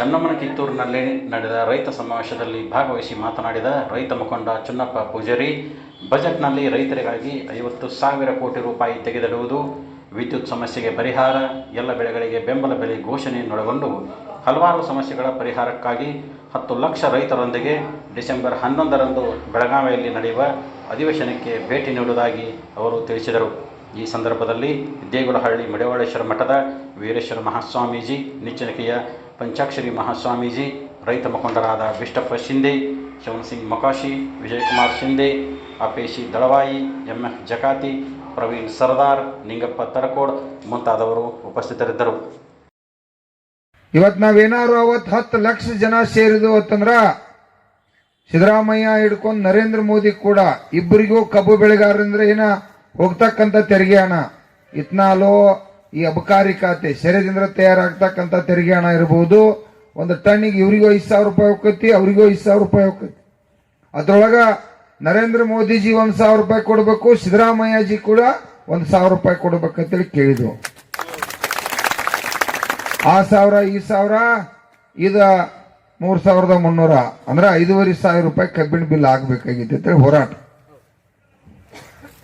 ಚನ್ನಮ್ಮನ ಕಿತ್ತೂರಿನಲ್ಲಿ ನಡೆದ ರೈತ ಸಮಾವೇಶದಲ್ಲಿ ಭಾಗವಹಿಸಿ ಮಾತನಾಡಿದ ರೈತ ಮುಖಂಡ ಚುನ್ನಪ್ಪ ಪೂಜಾರಿ, ಬಜೆಟ್ನಲ್ಲಿ ರೈತರಿಗಾಗಿ ಐವತ್ತು ಸಾವಿರ ಕೋಟಿ ರೂಪಾಯಿ ತೆಗೆದಿಡುವುದು, ವಿದ್ಯುತ್ ಸಮಸ್ಯೆಗೆ ಪರಿಹಾರ, ಎಲ್ಲ ಬೆಳೆಗಳಿಗೆ ಬೆಂಬಲ ಬೆಲೆ ಘೋಷಣೆಯನ್ನೊಳಗೊಂಡು ಹಲವಾರು ಸಮಸ್ಯೆಗಳ ಪರಿಹಾರಕ್ಕಾಗಿ ಹತ್ತು ಲಕ್ಷ ರೈತರೊಂದಿಗೆ ಡಿಸೆಂಬರ್ ಹನ್ನೊಂದರಂದು ಬೆಳಗಾವಿಯಲ್ಲಿ ನಡೆಯುವ ಅಧಿವೇಶನಕ್ಕೆ ಭೇಟಿ ನೀಡುವುದಾಗಿ ಅವರು ತಿಳಿಸಿದರು. ಈ ಸಂದರ್ಭದಲ್ಲಿ ದೇಗುಲಹಳ್ಳಿ, ಮಡಿವಾಳೇಶ್ವರ ಮಠದ ವೀರೇಶ್ವರ ಮಹಾಸ್ವಾಮೀಜಿ, ನಿಚ್ಚನಕೆಯ ಪಂಚಾಕ್ಷರಿ ಮಹಾಸ್ವಾಮೀಜಿ, ರೈತ ಮುಖಂಡರಾದ ಬಿಷ್ಟಪ್ಪ ಶಿಂದೆ ಶಿವನ್ಸಿಂಗ್ ಮೊಕಾಶಿ, ವಿಜಯಕುಮಾರ್ ಶಿಂದೆ ಅಪೇಶಿ ದಳವಾಯಿ, ಎಂ ಎಫ್ ಜಕಾತಿ, ಪ್ರವೀಣ್ ಸರ್ದಾರ್, ನಿಂಗಪ್ಪ ತರಕೋಡ್ ಮುಂತಾದವರು ಉಪಸ್ಥಿತರಿದ್ದರು. ಇವತ್ತು ನಾವೇನಾದ್ರು ಅವತ್ ಹತ್ತು ಲಕ್ಷ ಜನ ಸೇರಿದ್ವು ಅಂತಂದ್ರ ಸಿದ್ದರಾಮಯ್ಯ ಹಿಡ್ಕೊಂಡು ನರೇಂದ್ರ ಮೋದಿ ಕೂಡ ಇಬ್ಬರಿಗೂ ಕಬ್ಬು ಬೆಳೆಗಾರರಿಂದ ಏನ ಹೋಗ್ತಕ್ಕಂಥ ತೆರಿಗೆ ಹಣ ಇತ್ನಾಲು ಈ ಅಬಕಾರಿ ಖಾತೆ ಶರೀರದಿಂದ ತಯಾರಾಗ್ತಕ್ಕಂತ ತೆರಿಗೆ ಹಣ ಇರಬಹುದು ಒಂದು ಟನ್ನಿಗೆ ಇವರಿಗೂ ಐದು ಸಾವಿರ ರೂಪಾಯಿ ಹೋಗ್ತೈತಿ, ಅವರಿಗೂ ಐದು ಸಾವಿರ ರೂಪಾಯಿ ಹೋಗ್ತೈತಿ. ಅದ್ರೊಳಗ ನರೇಂದ್ರ ಮೋದಿಜಿ ಒಂದ್ ಸಾವಿರ ರೂಪಾಯಿ ಕೊಡಬೇಕು, ಸಿದ್ದರಾಮಯ್ಯಜಿ ಕೂಡ ಒಂದು ಸಾವಿರ ರೂಪಾಯಿ ಕೊಡ್ಬೇಕಂತೇಳಿ ಕೇಳಿದ್ರು. ಆ ಸಾವಿರ, ಈ ಸಾವಿರ, ಇದ ಮೂರ್ ಸಾವಿರದ ಮುನ್ನೂರ, ಅಂದ್ರೆ ಐದೂವರೆ ಸಾವಿರ ರೂಪಾಯಿ ಕಬ್ಬಿಣ ಬಿಲ್ ಆಗ್ಬೇಕಾಗಿತ್ತು ಅಂತೇಳಿ ಹೋರಾಟ.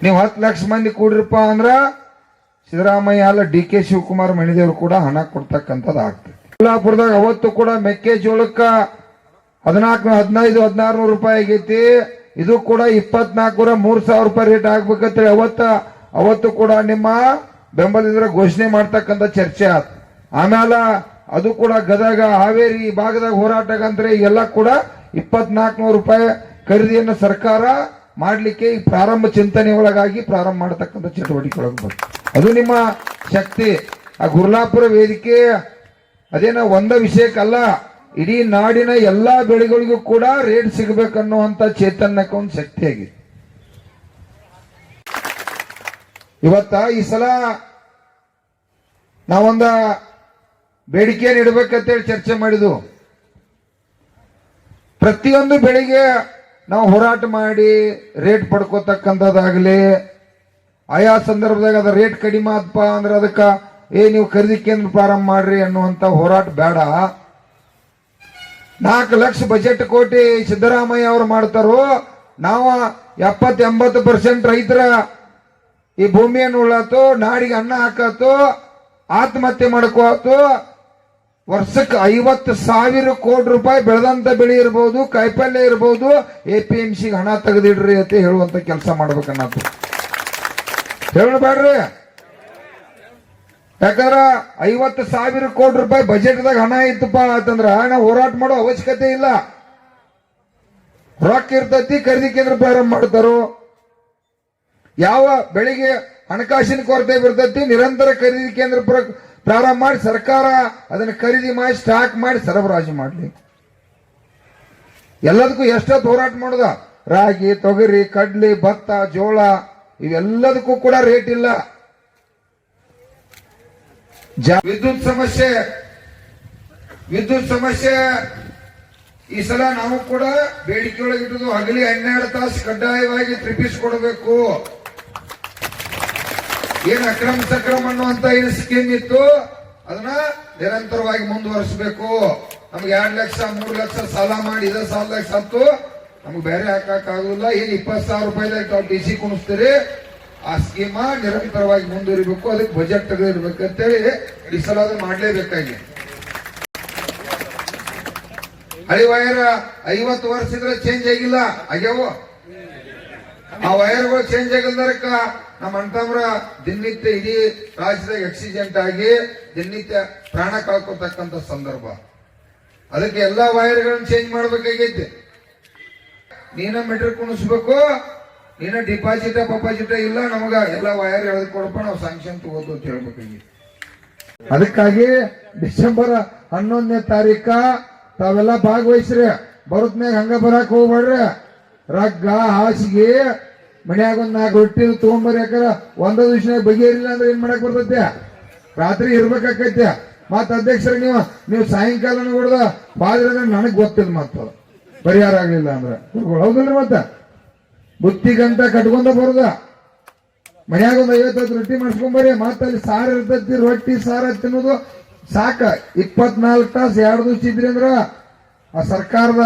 ನೀವು ಹತ್ತು ಲಕ್ಷ ಮಂದಿ ಕೂಡ್ರಪ್ಪ ಅಂದ್ರ ಸಿದ್ದರಾಮಯ್ಯ ಅಲ್ಲ, ಡಿ ಕೆ ಶಿವಕುಮಾರ್ ಮಣಿದೇವ್ರು ಕೂಡ ಹಣ ಕೊಡ್ತಕ್ಕಂಥದ್ದು ಆಗ್ತದೆ. ಕೊಲ್ಲಾಪುರದಾಗ ಅವತ್ತು ಕೂಡ ಮೆಕ್ಕೆಜೋಳಕ್ಕ ಹದಿನಾಲ್ಕು, ಹದಿನೈದು ಹದಿನಾರು ನೂರು ರೂಪಾಯಿ ಆಗೈತಿ. ಇದು ಕೂಡ ಇಪ್ಪತ್ನಾಲ್ಕೂರ ಮೂರ್ ಸಾವಿರ ರೂಪಾಯಿ ರೇಟ್ ಆಗ್ಬೇಕಂತೇಳಿ ಅವತ್ತ. ಅವತ್ತು ಕೂಡ ನಿಮ್ಮ ಬೆಂಬಲಿದ್ರ ಘೋಷಣೆ ಮಾಡ್ತಕ್ಕಂಥ ಚರ್ಚೆ ಆಯ್ತು ಆಮೇಲೆ ಅದು ಕೂಡ ಗದಗ, ಹಾವೇರಿ ಈ ಭಾಗದಾಗ ಹೋರಾಟಗಂದ್ರೆ ಎಲ್ಲ ಕೂಡ ಇಪ್ಪತ್ನಾಲ್ಕು ನೂರು ರೂಪಾಯಿ ಖರೀದಿಯನ್ನು ಸರ್ಕಾರ ಮಾಡ್ಲಿಕ್ಕೆ ಈ ಪ್ರಾರಂಭ ಚಿಂತನೆ ಒಳಗಾಗಿ ಪ್ರಾರಂಭ ಮಾಡತಕ್ಕಂಥ ಚಟುವಟಿಕೆ ಒಳಗೆ ಬಂತು. ಅದು ನಿಮ್ಮ ಶಕ್ತಿ. ಆ ಗುರ್ಲಾಪುರ ವೇದಿಕೆ ಅದೇನ ಒಂದ ವಿಷಯಕ್ಕಲ್ಲ, ಇಡೀ ನಾಡಿನ ಎಲ್ಲಾ ಬೆಳೆಗಳಿಗೂ ಕೂಡ ರೇಟ್ ಸಿಗಬೇಕನ್ನುವಂತ ಚೇತನ್ಯಕ್ಕೆ ಒಂದು ಶಕ್ತಿಯಾಗಿದೆ ಇವತ್ತ ಈ ಸಲ ನಾವೊಂದ ಬೇಡಿಕೆಯನ್ನು ಇಡಬೇಕಂತೇಳಿ ಚರ್ಚೆ ಮಾಡಿದ್ವು. ಪ್ರತಿಯೊಂದು ಬೆಳೆಗೆ ನಾವು ಹೋರಾಟ ಮಾಡಿ ರೇಟ್ ಪಡ್ಕೋತಕ್ಕಂಥದ್ದಾಗಲಿ ಆಯಾ ಸಂದರ್ಭದಾಗ ಅದ ರೇಟ್ ಕಡಿಮೆ ಆದಪ್ಪ ಅಂದ್ರೆ ಅದಕ್ಕ, ಏ, ನೀವು ಖರೀದಿ ಕೇಂದ್ರ ಪ್ರಾರಂಭ ಮಾಡ್ರಿ ಅನ್ನುವಂತ ಹೋರಾಟ ಬೇಡ ನಾಲ್ಕು ಲಕ್ಷ ಬಜೆಟ್ ಕೋಟಿ ಸಿದ್ದರಾಮಯ್ಯ ಅವರು ಮಾಡ್ತಾರೋ, ನಾವು ಎಪ್ಪತ್ ಎಂಬತ್ತು ಪರ್ಸೆಂಟ್ ರೈತರ ಈ ಭೂಮಿಯನ್ನು ಉಳ್ಳಾತು, ನಾಡಿಗೆ ಅನ್ನ ಹಾಕತ್ತು ಆತ್ಮಹತ್ಯೆ ಮಾಡ್ಕೋತು, ವರ್ಷಕ್ಕೆ ಐವತ್ತು ಸಾವಿರ ಕೋಟಿ ರೂಪಾಯಿ ಬೆಳೆದಂತ ಬೆಳೆ ಇರ್ಬೋದು ಕಾಯಿಪಲ್ಯ ಇರ್ಬೋದು, ಎ ಪಿ ಎಂ ಸಿಗೆ ಹಣ ತೆಗೆದಿಡ್ರಿ ಅಂತ ಹೇಳುವಂತ ಕೆಲಸ ಮಾಡ್ಬೇಕನ್ನತ್ತು ಹೇಳಬೇಡ್ರಿ ಯಾಕಂದ್ರ ಐವತ್ತು ಸಾವಿರ ಕೋಟಿ ರೂಪಾಯಿ ಬಜೆಟ್ದಾಗ ಹಣ ಇತ್ತಪ್ಪ ಅಂತಂದ್ರ ನಾವು ಹೋರಾಟ ಮಾಡೋ ಅವಶ್ಯಕತೆ ಇಲ್ಲ. ರೊಕ್ಕ ಇರ್ತೈತಿ ಖರೀದಿ ಕೇಂದ್ರ ಪ್ರಾರಂಭ ಮಾಡ್ತಾರೋ. ಯಾವ ಬೆಳಿಗ್ಗೆ ಹಣಕಾಸಿನ ಕೊರತೆ ಬಿರ್ತೈತಿ, ನಿರಂತರ ಖರೀದಿ ಕೇಂದ್ರ ಪ್ರಾರಂಭ ಮಾಡಿ ಸರ್ಕಾರ ಅದನ್ನ ಖರೀದಿ ಮಾಡಿ, ಸ್ಟಾಕ್ ಮಾಡಿ ಸರಬರಾಜು ಮಾಡಲಿ. ಎಲ್ಲದಕ್ಕೂ ಎಷ್ಟೊತ್ತು ಹೋರಾಟ ಮಾಡೋದ? ರಾಗಿ, ತೊಗರಿ, ಕಡ್ಲಿ, ಭತ್ತ, ಜೋಳ. ಇವೆಲ್ಲದಕ್ಕೂ ಕೂಡ ರೇಟ್ ಇಲ್ಲ. ವಿದ್ಯುತ್ ಸಮಸ್ಯೆ. ವಿದ್ಯುತ್ ಸಮಸ್ಯೆ. ಈ ಸಲ ನಾವು ಕೂಡ ಬೇಡಿಕೆಯೊಳಗೆ ಇಟ್ಟು ಹಗಲಿ ಹನ್ನೆರಡು ತಾಸು ಕಡ್ಡಾಯವಾಗಿ ತ್ರಿಪಿಸ್ಕೊಡ್ಬೇಕು. ಏನ್ ಅಕ್ರಮ ಸಕ್ರಮ ಅನ್ನುವಂತ ಏನು ಸ್ಕೀಮ್ ಇತ್ತು, ಅದನ್ನ ನಿರಂತರವಾಗಿ ಮುಂದುವರಿಸಬೇಕು. ನಮ್ಗೆ ಎರಡ್ ಲಕ್ಷ, ಮೂರು ಲಕ್ಷ ಸಾಲ ಮಾಡಿ, ಇದೇ ಸಾಲದಾಗ ಸತ್ತು. ನಮ್ಗೆ ಬೇರೆ ಹಾಕಕ್ ಏನು ಇಪ್ಪತ್ತು ಸಾವಿರ ರೂಪಾಯಿದಾಗ ತಾವು ಡಿ ಸಿ ಕುಣಿಸ್ತೀರಿ? ಆ ಸ್ಕೀಮ ನಿರಂತರವಾಗಿ ಮುಂದುವರಿಬೇಕು. ಅದಕ್ಕೆ ಬಜೆಟ್ ತೆಗೆದಿರ್ಬೇಕು ಅಂತೇಳಿ ಈ ಸಲ ಅದು ಮಾಡಲೇಬೇಕಾಗಿ. ಹಳಿ ವೈರ್ ಐವತ್ತು ವರ್ಷ ಇದ್ರೆ ಚೇಂಜ್ ಆಗಿಲ್ಲ. ಆಗ್ಯಾವ? ಆ ವೈರ್ಗಳು ಚೇಂಜ್ ಆಗಿಲ್ದಕ್ಕ ನಮ್ಮ ಅಣ್ತಮ್ರ ದಿನನಿತ್ಯ ಇಡೀ ರಾಜ್ಯದಾಗ ಆಕ್ಸಿಡೆಂಟ್ ಆಗಿ ದಿನನಿತ್ಯ ಪ್ರಾಣ ಕಳ್ಕೊತಕ್ಕಂತ ಸಂದರ್ಭ. ಅದಕ್ಕೆ ಎಲ್ಲಾ ವೈರ್ಗಳನ್ನ ಚೇಂಜ್ ಮಾಡ್ಬೇಕಾಗೈತಿ. ನೀನ ಮೆಟ್ರಿಕ್ ಕುಣಿಸ್ಬೇಕು ನೀನ ಡಿಪಾಸಿಟ, ಪಪಾಸಿಟ ಇಲ್ಲ ನಮಗ. ಎಲ್ಲ ವಯರ್ ಎಳೆದು ಕೊಡಪ್ಪ, ನಾವು ಸ್ಯಾಂಕ್ಷನ್ ತಗೋದು ಅಂತ ಹೇಳ್ಬೇಕಾಗಿತ್ತು ಅದಕ್ಕಾಗಿ ಡಿಸೆಂಬರ್ ಹನ್ನೊಂದನೇ ತಾರೀಕ ತಾವೆಲ್ಲ ಭಾಗವಹಿಸ್ರಿ. ಬರುತ್ನ್ಯಾಗ ಹಂಗ ಬರಾಕ್ ಹೋಗ್ಬೇಡ್ರಿ. ರಗ್ಗ, ಹಾಸಿಗೆ, ಮನ್ಯಾಗ ಒಂದ್ ನಾಲ್ಕು ರೊಟ್ಟಿ ತಗೊಂಬರ್ ಯಾಕಂದ್ರ ಒಂದ ದಿವಸ ಬಗೆಹರಿಲ್ಲ ಅಂದ್ರೆ ಏನ್ ಮಾಡಕ್ ಬರ್ತೈತೆ? ರಾತ್ರಿ ಇರ್ಬೇಕಾಕೈತೆ. ಮತ್ತ ಅಧ್ಯಕ್ಷರ ನೀವು ನೀವು ಸಾಯಂಕಾಲ ಹೊಡೆದ ಬಾದ್ರೆ ನನಗ್ ಗೊತ್ತಿಲ್ಲ ಮತ್ತ ಪರಿಹಾರ ಆಗ್ಲಿಲ್ಲ ಅಂದ್ರೆ. ಹೌದಲ್ರಿ ಮತ್ತ? ಬುತ್ತಿಗಂತ ಕಟ್ಕೊಂಡ ಬರುದ. ಮನ್ಯಾಗ ಒಂದ್ ಐವತ್ತೈದು ರೊಟ್ಟಿ ಮಾಡಿಸ್ಕೊಂಬರಿ ಮತ್ತೆ ಅಲ್ಲಿ ಸಾರು ಇರ್ತೈತಿ, ರೊಟ್ಟಿ, ಸಾರ ತಿನ್ನೋದು ಸಾಕ. ಇಪ್ಪತ್ನಾಲ್ಕು ತಾಸು ಎರಡು ದಿವಸ ಇದ್ರಿ ಅಂದ್ರ ಆ ಸರ್ಕಾರದ